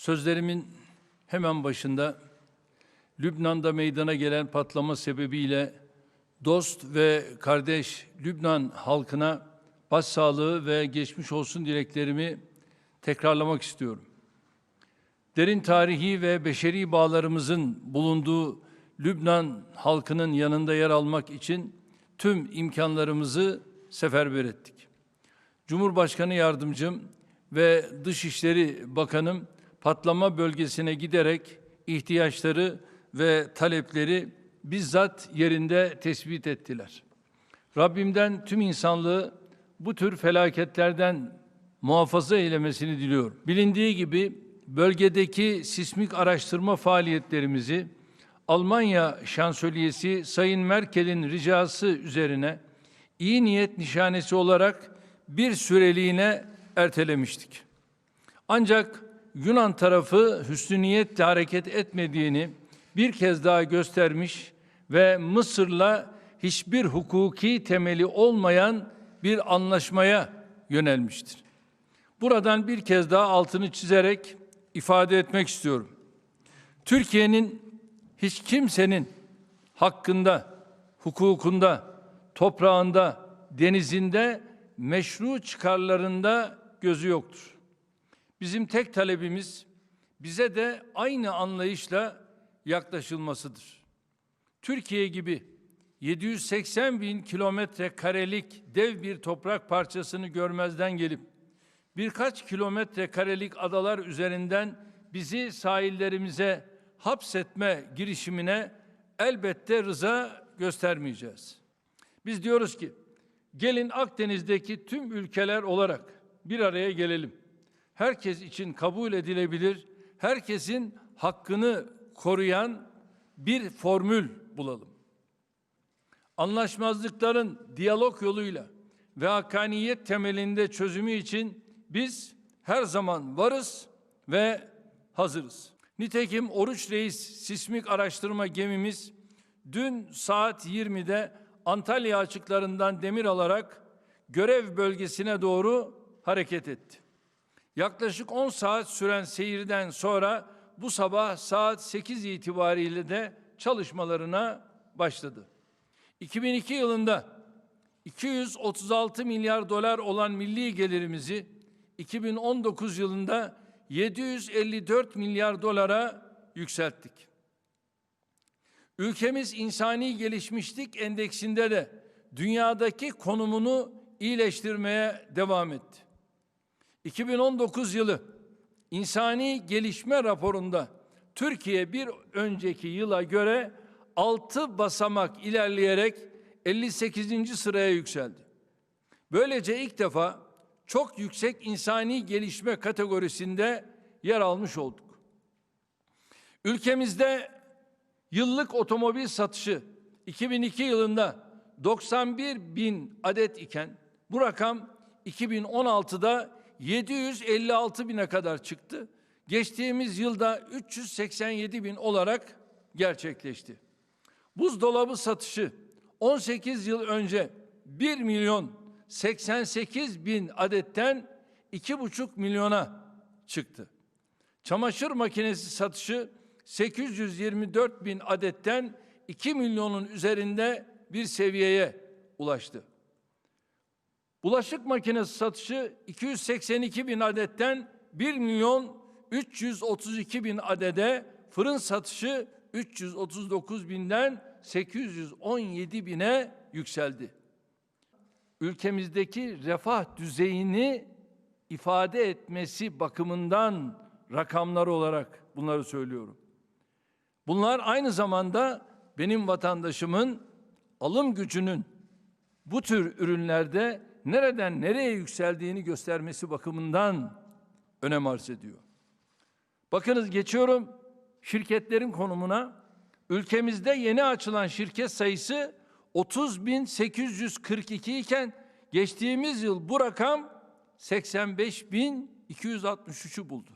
Sözlerimin hemen başında Lübnan'da meydana gelen patlama sebebiyle dost ve kardeş Lübnan halkına başsağlığı ve geçmiş olsun dileklerimi tekrarlamak istiyorum. Derin tarihi ve beşeri bağlarımızın bulunduğu Lübnan halkının yanında yer almak için tüm imkanlarımızı seferber ettik. Cumhurbaşkanı yardımcım ve Dışişleri Bakanım patlama bölgesine giderek ihtiyaçları ve talepleri bizzat yerinde tespit ettiler. Rabbimden tüm insanlığı bu tür felaketlerden muhafaza eylemesini diliyorum. Bilindiği gibi bölgedeki sismik araştırma faaliyetlerimizi Almanya Şansölyesi Sayın Merkel'in ricası üzerine iyi niyet nişanesi olarak bir süreliğine ertelemiştik. Ancak Yunan tarafı hüsnü niyetle hareket etmediğini bir kez daha göstermiş ve Mısır'la hiçbir hukuki temeli olmayan bir anlaşmaya yönelmiştir. Buradan bir kez daha altını çizerek ifade etmek istiyorum. Türkiye'nin hiç kimsenin hakkında, hukukunda, toprağında, denizinde, meşru çıkarlarında gözü yoktur. Bizim tek talebimiz bize de aynı anlayışla yaklaşılmasıdır. Türkiye gibi 780 bin kilometre karelik dev bir toprak parçasını görmezden gelip birkaç kilometre karelik adalar üzerinden bizi sahillerimize hapsetme girişimine elbette rıza göstermeyeceğiz. Biz diyoruz ki gelin Akdeniz'deki tüm ülkeler olarak bir araya gelelim. Herkes için kabul edilebilir, herkesin hakkını koruyan bir formül bulalım. Anlaşmazlıkların diyalog yoluyla ve hakkaniyet temelinde çözümü için biz her zaman varız ve hazırız. Nitekim Oruç Reis sismik araştırma gemimiz dün saat 20'de Antalya açıklarından demir alarak görev bölgesine doğru hareket etti. Yaklaşık 10 saat süren seyirden sonra bu sabah saat 8 itibariyle de çalışmalarına başladı. 2002 yılında 236 milyar dolar olan milli gelirimizi 2019 yılında 754 milyar dolara yükselttik. Ülkemiz insani gelişmişlik endeksinde de dünyadaki konumunu iyileştirmeye devam etti. 2019 yılı insani gelişme raporunda Türkiye bir önceki yıla göre 6 basamak ilerleyerek 58. sıraya yükseldi. Böylece ilk defa çok yüksek insani gelişme kategorisinde yer almış olduk. Ülkemizde yıllık otomobil satışı 2002 yılında 91 bin adet iken bu rakam 2016'da 756 bine kadar çıktı. Geçtiğimiz yılda 387 bin olarak gerçekleşti. Buzdolabı satışı 18 yıl önce 1 milyon 88 bin adetten 2,5 milyona çıktı. Çamaşır makinesi satışı 824 bin adetten 2 milyonun üzerinde bir seviyeye ulaştı. Bulaşık makinesi satışı 282 bin adetten 1 milyon 332 bin adede, fırın satışı 339 binden 817 bine yükseldi. Ülkemizdeki refah düzeyini ifade etmesi bakımından rakamlar olarak bunları söylüyorum. Bunlar aynı zamanda benim vatandaşımın alım gücünün bu tür ürünlerde nereden nereye yükseldiğini göstermesi bakımından önem arz ediyor. Bakınız geçiyorum şirketlerin konumuna. Ülkemizde yeni açılan şirket sayısı 30.842 iken geçtiğimiz yıl bu rakam 85.263'ü buldu.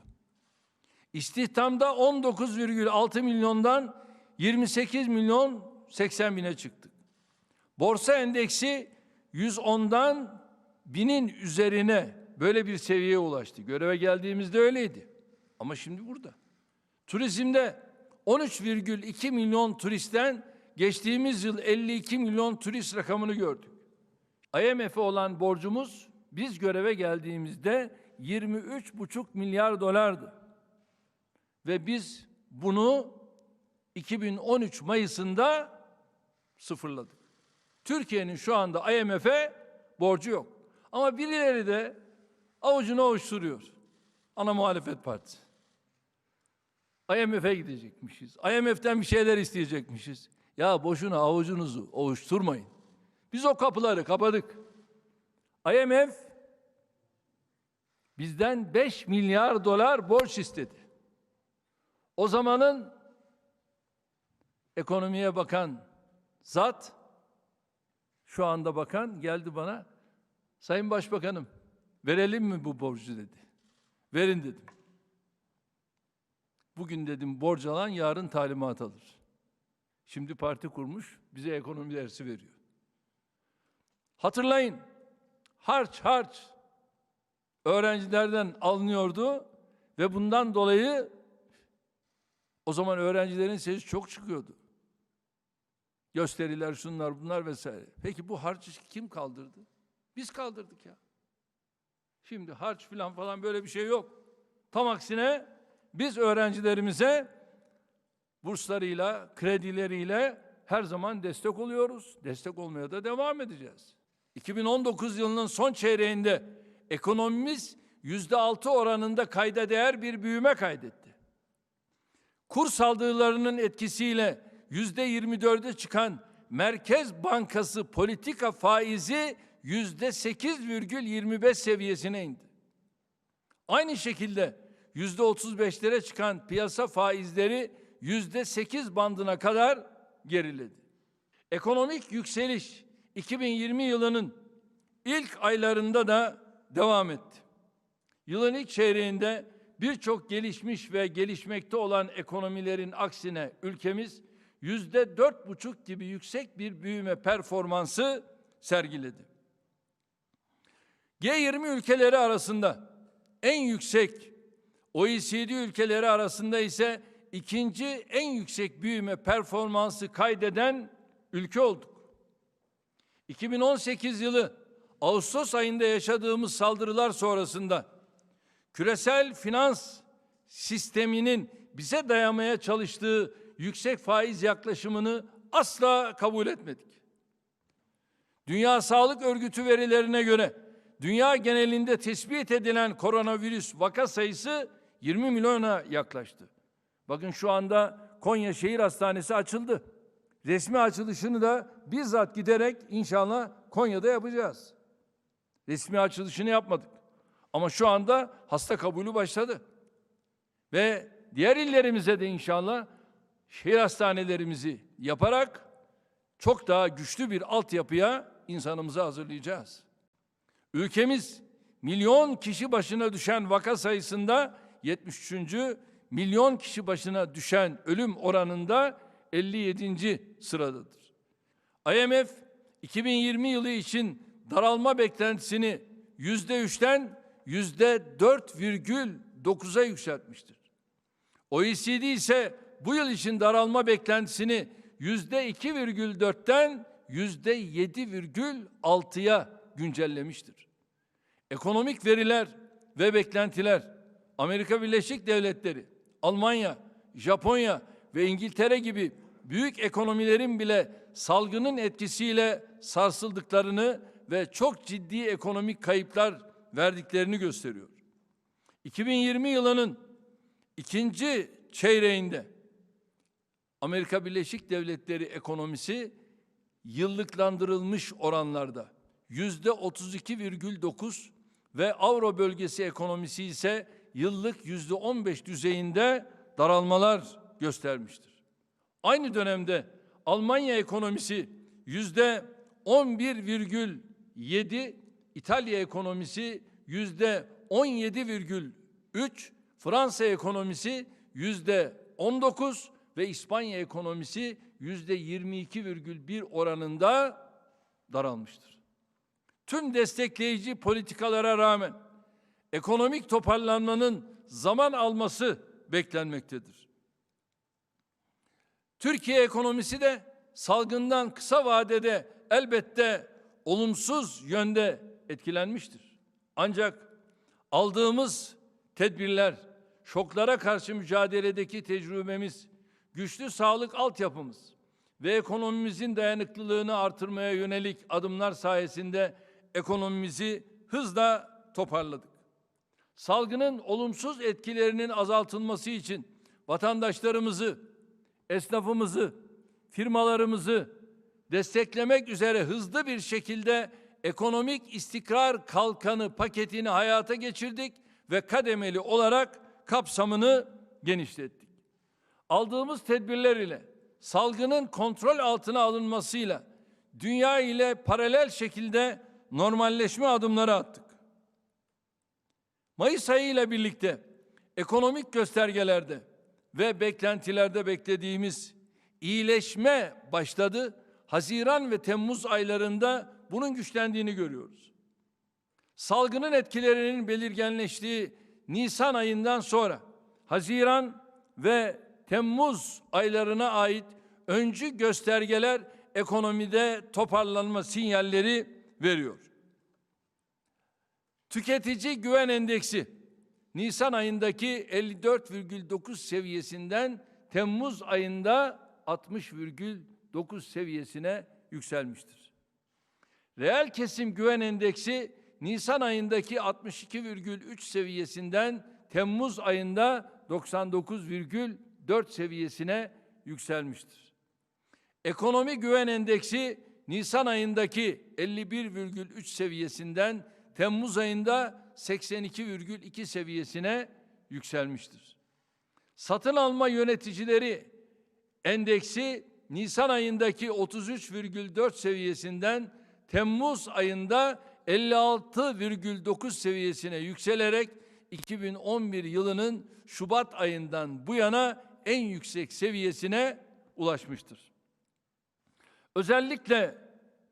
İstihdamda 19,6 milyondan 28 milyon 80 bine çıktık. Borsa endeksi 110'dan binin üzerine böyle bir seviyeye ulaştı. Göreve geldiğimizde öyleydi. Ama şimdi burada. Turizmde 13,2 milyon turistten geçtiğimiz yıl 52 milyon turist rakamını gördük. IMF'e olan borcumuz biz göreve geldiğimizde 23,5 milyar dolardı. Ve biz bunu 2013 Mayıs'ında sıfırladık. Türkiye'nin şu anda IMF'e borcu yok. Ama birileri de avucunu ovuşturuyor. Ana muhalefet partisi. IMF'e gidecekmişiz. IMF'den bir şeyler isteyecekmişiz. Ya boşuna avucunuzu ovuşturmayın. Biz o kapıları kapadık. IMF bizden 5 milyar dolar borç istedi. O zamanın ekonomiye bakan zat şu anda bakan geldi bana Sayın Başbakanım verelim mi bu borcu dedi. Verin dedim. Bugün dedim borç alan yarın talimat alır. Şimdi parti kurmuş bize ekonomi dersi veriyor. Hatırlayın harç harç öğrencilerden alınıyordu ve bundan dolayı o zaman öğrencilerin sesi çok çıkıyordu. Gösteriler, şunlar, bunlar vesaire. Peki bu harcı kim kaldırdı? Biz kaldırdık ya. Şimdi harç falan falan böyle bir şey yok. Tam aksine biz öğrencilerimize burslarıyla, kredileriyle her zaman destek oluyoruz. Destek olmaya da devam edeceğiz. 2019 yılının son çeyreğinde ekonomimiz yüzde altı oranında kayda değer bir büyüme kaydetti. Kur saldırılarının etkisiyle yüzde 24'e çıkan Merkez Bankası politika faizi yüzde 8,25 seviyesine indi. Aynı şekilde yüzde 35'lere çıkan piyasa faizleri yüzde 8 bandına kadar geriledi. Ekonomik yükseliş 2020 yılının ilk aylarında da devam etti. Yılın ilk çeyreğinde birçok gelişmiş ve gelişmekte olan ekonomilerin aksine ülkemiz yüzde dört buçuk gibi yüksek bir büyüme performansı sergiledi. G20 ülkeleri arasında en yüksek, OECD ülkeleri arasında ise ikinci en yüksek büyüme performansı kaydeden ülke olduk. 2018 yılı Ağustos ayında yaşadığımız saldırılar sonrasında küresel finans sisteminin bize dayamaya çalıştığı yüksek faiz yaklaşımını asla kabul etmedik. Dünya Sağlık Örgütü verilerine göre dünya genelinde tespit edilen koronavirüs vaka sayısı 20 milyona yaklaştı. Bakın şu anda Konya Şehir Hastanesi açıldı. Resmi açılışını da bizzat giderek inşallah Konya'da yapacağız. Resmi açılışını yapmadık. Ama şu anda hasta kabulü başladı. Ve diğer illerimize de inşallah şehir hastanelerimizi yaparak çok daha güçlü bir altyapıya insanımızı hazırlayacağız. Ülkemiz milyon kişi başına düşen vaka sayısında 73. milyon kişi başına düşen ölüm oranında 57. sıradadır. IMF 2020 yılı için daralma beklentisini yüzde üçten yüzde 4,9'a yükseltmiştir. OECD ise bu yıl için daralma beklentisini yüzde 2,4'ten yüzde 7,6'ya güncellemiştir. Ekonomik veriler ve beklentiler Amerika Birleşik Devletleri, Almanya, Japonya ve İngiltere gibi büyük ekonomilerin bile salgının etkisiyle sarsıldıklarını ve çok ciddi ekonomik kayıplar verdiklerini gösteriyor. 2020 yılının ikinci çeyreğinde Amerika Birleşik Devletleri ekonomisi yıllıklandırılmış oranlarda yüzde 32,9 ve Avro bölgesi ekonomisi ise yıllık yüzde 15 düzeyinde daralmalar göstermiştir. Aynı dönemde Almanya ekonomisi yüzde 11,7, İtalya ekonomisi yüzde 17,3, Fransa ekonomisi yüzde 19 ve İspanya ekonomisi yüzde 22,1 oranında daralmıştır. Tüm destekleyici politikalara rağmen ekonomik toparlanmanın zaman alması beklenmektedir. Türkiye ekonomisi de salgından kısa vadede elbette olumsuz yönde etkilenmiştir. Ancak aldığımız tedbirler, şoklara karşı mücadeledeki tecrübemiz, güçlü sağlık altyapımız ve ekonomimizin dayanıklılığını artırmaya yönelik adımlar sayesinde ekonomimizi hızla toparladık. Salgının olumsuz etkilerinin azaltılması için vatandaşlarımızı, esnafımızı, firmalarımızı desteklemek üzere hızlı bir şekilde ekonomik istikrar kalkanı paketini hayata geçirdik ve kademeli olarak kapsamını genişlettik. Aldığımız tedbirler ile salgının kontrol altına alınmasıyla dünya ile paralel şekilde normalleşme adımları attık. Mayıs ayı ile birlikte ekonomik göstergelerde ve beklentilerde beklediğimiz iyileşme başladı. Haziran ve Temmuz aylarında bunun güçlendiğini görüyoruz. Salgının etkilerinin belirgenleştiği Nisan ayından sonra Haziran ve Temmuz aylarına ait öncü göstergeler ekonomide toparlanma sinyalleri veriyor. Tüketici güven endeksi Nisan ayındaki 54,9 seviyesinden Temmuz ayında 60,9 seviyesine yükselmiştir. Reel kesim güven endeksi Nisan ayındaki 62,3 seviyesinden Temmuz ayında 99,4 seviyesine yükselmiştir. Ekonomi güven endeksi Nisan ayındaki 51,3 seviyesinden Temmuz ayında 82,2 seviyesine yükselmiştir. Satın alma yöneticileri endeksi Nisan ayındaki 33,4 seviyesinden Temmuz ayında 56,9 seviyesine yükselerek 2011 yılının Şubat ayından bu yana en yüksek seviyesine ulaşmıştır. Özellikle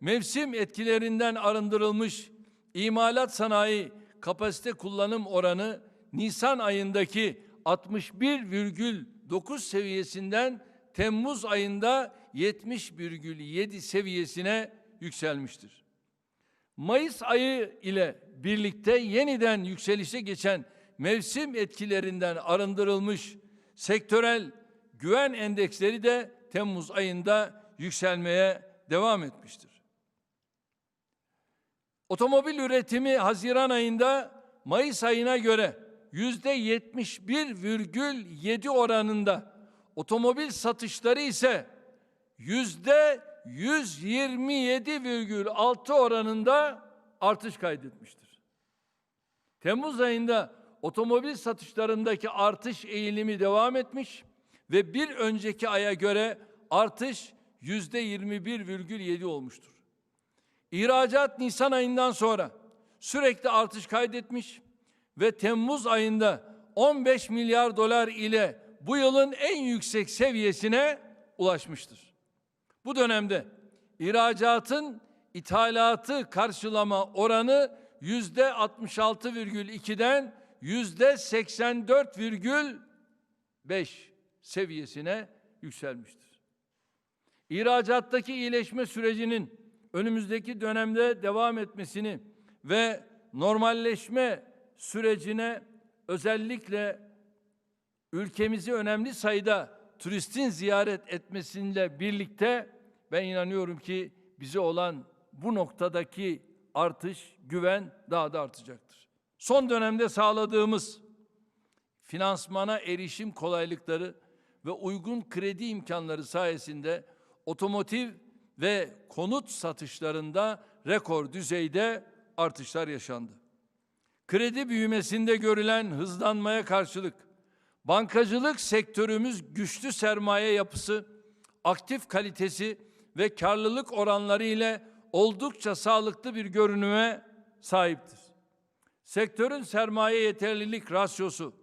mevsim etkilerinden arındırılmış imalat sanayi kapasite kullanım oranı Nisan ayındaki 61,9 seviyesinden Temmuz ayında 70,7 seviyesine yükselmiştir. Mayıs ayı ile birlikte yeniden yükselişe geçen mevsim etkilerinden arındırılmış sektörel güven endeksleri de Temmuz ayında yükselmeye devam etmiştir. Otomobil üretimi Haziran ayında Mayıs ayına göre yüzde 71,7 oranında, otomobil satışları ise yüzde 127,6 oranında artış kaydetmiştir. Temmuz ayında otomobil satışlarındaki artış eğilimi devam etmiş ve bir önceki aya göre artış yüzde 21,7 olmuştur. İhracat Nisan ayından sonra sürekli artış kaydetmiş ve Temmuz ayında 15 milyar dolar ile bu yılın en yüksek seviyesine ulaşmıştır. Bu dönemde ihracatın ithalatı karşılama oranı yüzde 66,2'den yüzde 84,5 seviyesine yükselmiştir. İhracattaki iyileşme sürecinin önümüzdeki dönemde devam etmesini ve normalleşme sürecine özellikle ülkemizi önemli sayıda turistin ziyaret etmesiyle birlikte ben inanıyorum ki bize olan bu noktadaki artış, güven daha da artacaktır. Son dönemde sağladığımız finansmana erişim kolaylıkları ve uygun kredi imkanları sayesinde otomotiv ve konut satışlarında rekor düzeyde artışlar yaşandı. Kredi büyümesinde görülen hızlanmaya karşılık bankacılık sektörümüz güçlü sermaye yapısı, aktif kalitesi ve karlılık oranları ile oldukça sağlıklı bir görünüme sahiptir. Sektörün sermaye yeterlilik rasyosu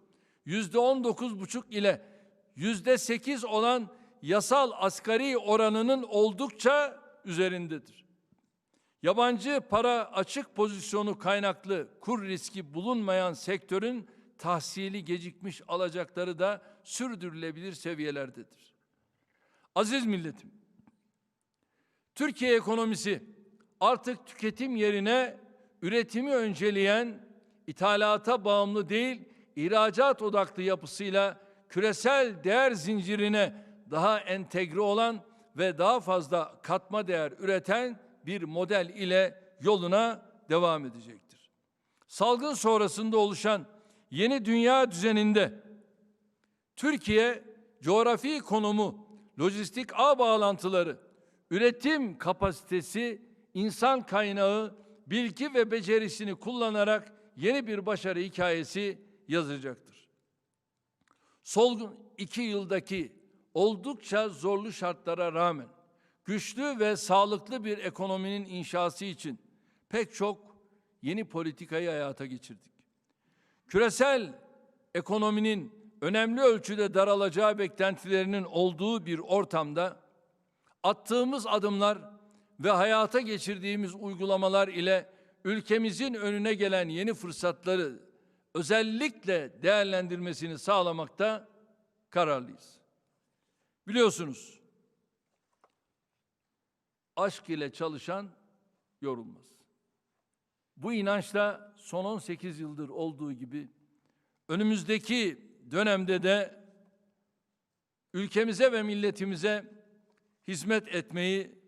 yüzde on dokuz buçuk ile yüzde sekiz olan yasal asgari oranının oldukça üzerindedir. Yabancı para açık pozisyonu kaynaklı kur riski bulunmayan sektörün tahsili gecikmiş alacakları da sürdürülebilir seviyelerdedir. Aziz milletim, Türkiye ekonomisi artık tüketim yerine üretimi önceleyen, ithalata bağımlı değil, ihracat odaklı yapısıyla küresel değer zincirine daha entegre olan ve daha fazla katma değer üreten bir model ile yoluna devam edecektir. Salgın sonrasında oluşan yeni dünya düzeninde Türkiye coğrafi konumu, lojistik ağ bağlantıları, üretim kapasitesi, insan kaynağı, bilgi ve becerisini kullanarak yeni bir başarı hikayesi yazacaktır. Solgun iki yıldaki oldukça zorlu şartlara rağmen güçlü ve sağlıklı bir ekonominin inşası için pek çok yeni politikayı hayata geçirdik. Küresel ekonominin önemli ölçüde daralacağı beklentilerinin olduğu bir ortamda attığımız adımlar ve hayata geçirdiğimiz uygulamalar ile ülkemizin önüne gelen yeni fırsatları özellikle değerlendirmesini sağlamakta kararlıyız. Biliyorsunuz aşk ile çalışan yorulmaz. Bu inançla son 18 yıldır olduğu gibi önümüzdeki dönemde de ülkemize ve milletimize hizmet etmeyi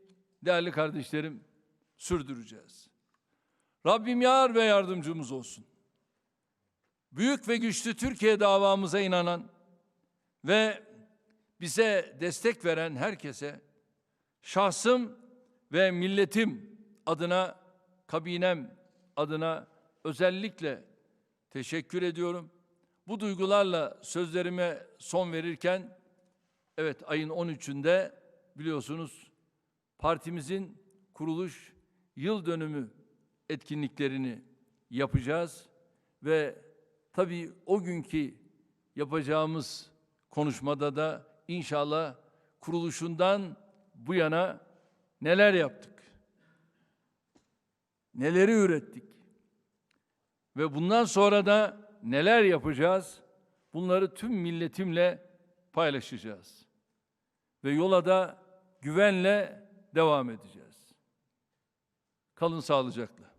değerli kardeşlerim sürdüreceğiz. Rabbim yar ve yardımcımız olsun. Büyük ve güçlü Türkiye davamıza inanan ve bize destek veren herkese şahsım ve milletim adına, kabinem adına özellikle teşekkür ediyorum. Bu duygularla sözlerime son verirken evet ayın 13'ünde biliyorsunuz partimizin kuruluş yıl dönümü etkinliklerini yapacağız ve tabii o günkü yapacağımız konuşmada da inşallah kuruluşundan bu yana neler yaptık? Neleri ürettik? Ve bundan sonra da neler yapacağız? Bunları tüm milletimle paylaşacağız. Ve yola da güvenle devam edeceğiz. Kalın sağlıcakla.